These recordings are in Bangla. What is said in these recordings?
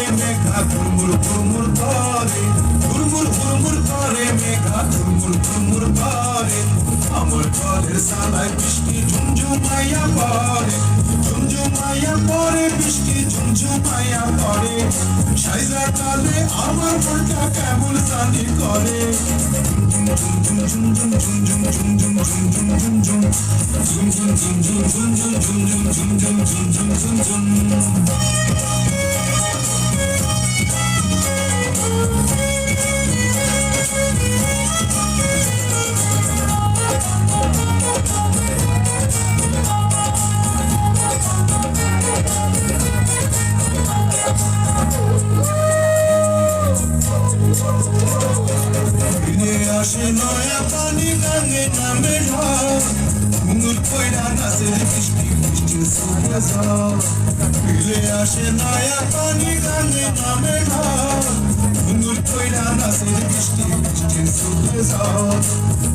করে মেঘা ঘুরমুর ঘুরমুর করে ঘুরমুর ঘুরমুর করে মেঘা ঘুরমুর ঘুরমুর করে আমার ঘরের সালায় বৃষ্টি ঝুমঝুমাইয়া পড়ে ঝুমঝুমাইয়া পড়ে বৃষ্টি ঝুমঝুমাইয়া পড়ে সাইজা কালে আমার মনটা কেমন জানি করে ঝুমঝুম ঝুমঝুম ঝুমঝুম ঝুমঝুম ঝুমঝুম ঝুমঝুম ঝুমঝুম ঝুমঝুম ঝুমঝুম ঝুমঝুম ফিরে আসে নয়া পানি গাঙ্গে নামে ঢাল ঘুঙুর কইরা নাচের বৃষ্টি বৃষ্টি সুখে ফিরে আসে নয়া পানি গাঙ্গে নামে ঢাল ঘুঙুর কইরা নাচের বৃষ্টি বৃষ্টি সুখে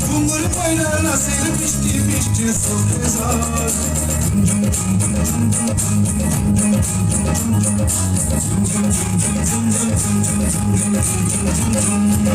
ঘুঙুর কইরা নাচের বৃষ্টি বৃষ্টি সুখে যাও আয় Thank you.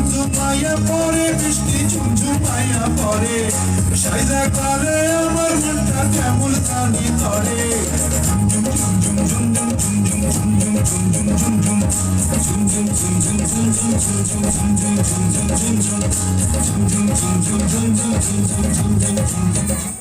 ঝুমঝুমাইয়া পরে বৃষ্টি ঝুমঝুমাইয়া পরে। সাইদা করে আমার মনটা কেমন জানি ধরে। ঝুম